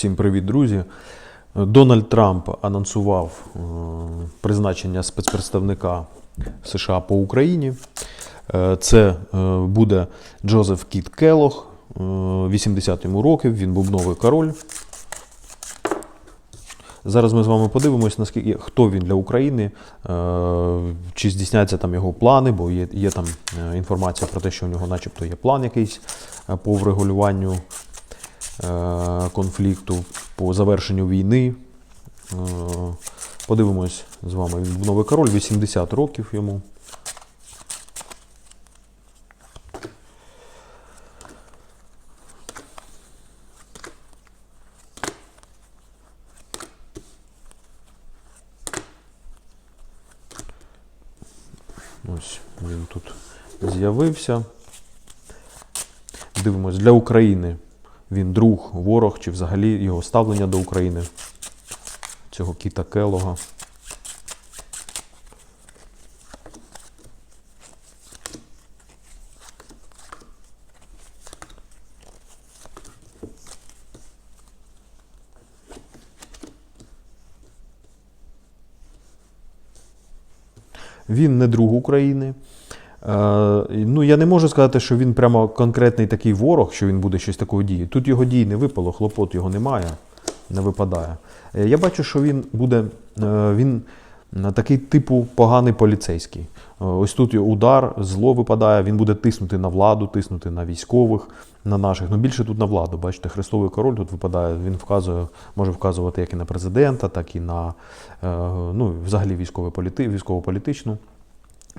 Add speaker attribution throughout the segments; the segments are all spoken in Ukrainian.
Speaker 1: Всім привіт, друзі. Дональд Трамп анонсував е, призначення спецпредставника США по Україні. Е, Це е, буде Джозеф Кіт Келох, е, 80 йому років, він був новий король. Зараз ми з вами подивимось, наскільки хто він для України, чи здійсняться там його плани, бо є, є там інформація про те, що у нього, начебто, є план якийсь по врегулюванню конфлікту, по завершенню війни. Е, Подивимось з вами. Він новий король, 80 років йому. Ось він тут з'явився. Дивимось, для України він друг, ворог, чи взагалі його ставлення до України, цього Кіта Келога. Він не друг України. Е, ну, я не можу сказати, що він прямо конкретний такий ворог, що він буде щось такого діяти. Тут його дій не випало, хлопот його немає, не випадає. Е, я бачу, що він буде е, він такий типу поганий поліцейський. Ось тут удар, зло випадає, він буде тиснути на владу, тиснути на військових, на наших. Ну більше тут на владу. Бачите, хрестовий король тут випадає, він вказує, може вказувати як і на президента, так і на ну, взагалі військово-політичну.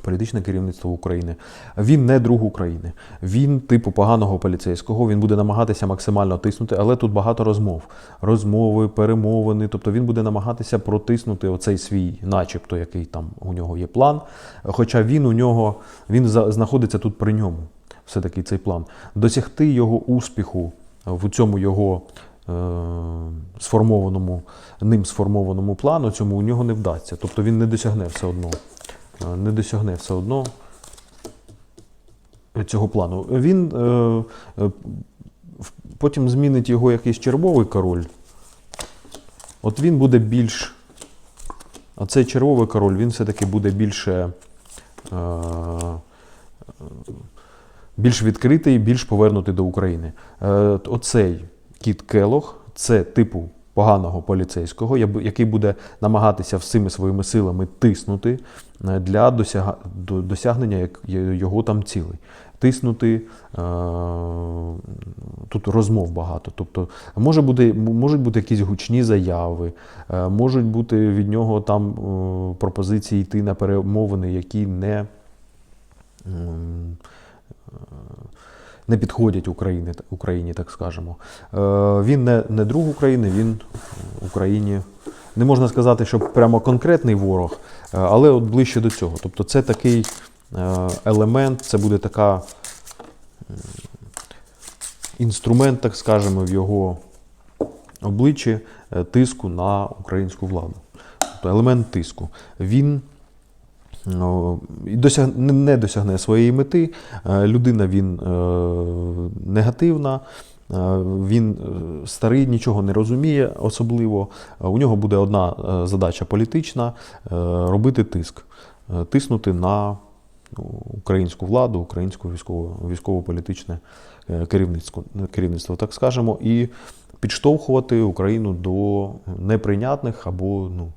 Speaker 1: Політичне керівництво України. Він не друг України. Він типу поганого поліцейського. Він буде намагатися максимально тиснути, але тут багато розмов, розмови, перемовини. Тобто він буде намагатися протиснути оцей свій, начебто, який там у нього є план. Хоча він у нього він знаходиться тут при ньому. Все таки цей план. Досягти його успіху в цьому його е, сформованому, ним сформованому плану, цьому у нього не вдасться. Тобто він не досягне все одно не досягне все одно цього плану. Він е, е, потім змінить його якийсь червовий король. От він буде більш. А цей червовий король, він все-таки буде більше. Е, більш відкритий, більш повернутий до України. Е, Оцей кіт Келох це типу поганого поліцейського, який буде намагатися всіми своїми силами тиснути е, для досягнення його там цілей. Тиснути е, тут розмов багато. Тобто може бути, можуть бути якісь гучні заяви, е, можуть бути від нього там пропозиції йти на перемовини, які не. Не підходять Україні, Україні, так скажемо. Е, Він не, не друг України, він Україні. Не можна сказати, що прямо конкретний ворог, е, але от ближче до цього. Тобто це такий е, елемент, це буде така інструмент, так скажемо, в його обличчі тиску на українську владу. Тобто елемент тиску. Він і досяг, не- не досягне своєї мети. Е, Людина він е, негативна, е, він старий, нічого не розуміє особливо. У нього буде одна задача політична робити тиск, тиснути на ну, українську владу, військово, військово-політичне керівництво, керівництво, так скажемо, і підштовхувати Україну до неприйнятних або ну,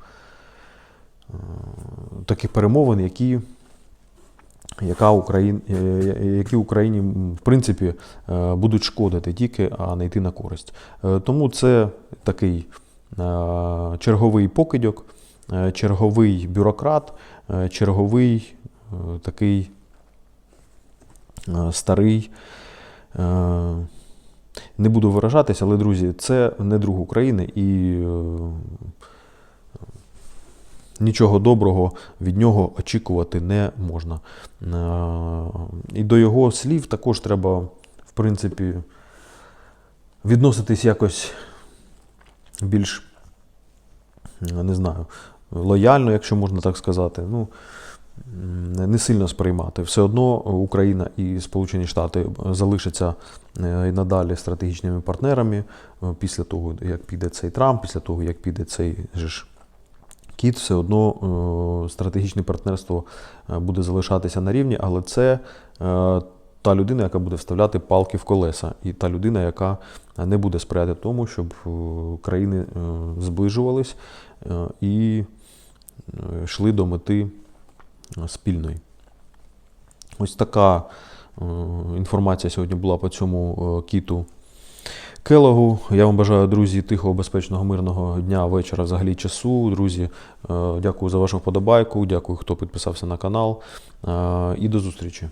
Speaker 1: таких перемовин, які, яка Україн, е, які Україні в принципі е, будуть шкодити тільки, а не йти на користь. Е, Тому це такий е, черговий покидьок, е, черговий бюрократ, е, черговий е, такий е, старий. е, Не буду виражатись, але друзі, це не друг України і е, нічого доброго від нього очікувати не можна. Е, І до його слів також треба, в принципі, відноситись якось більш, не знаю, лояльно, якщо можна так сказати. Ну, не сильно сприймати. Все одно Україна і Сполучені Штати залишаться е, і надалі стратегічними партнерами е, після того, як піде цей Трамп, після того, як піде цей же ж Кіт, все одно е, стратегічне партнерство е, буде залишатися на рівні, але це е, та людина, яка буде вставляти палки в колеса, і та людина, яка не буде сприяти тому, щоб країни зближувались і йшли до мети спільної. Ось така інформація сьогодні була по цьому кіту Келогу. Я вам бажаю, друзі, тихого, безпечного, мирного дня, вечора, взагалі часу. Друзі, е, дякую за вашу вподобайку, дякую, хто підписався на канал. Е, І до зустрічі.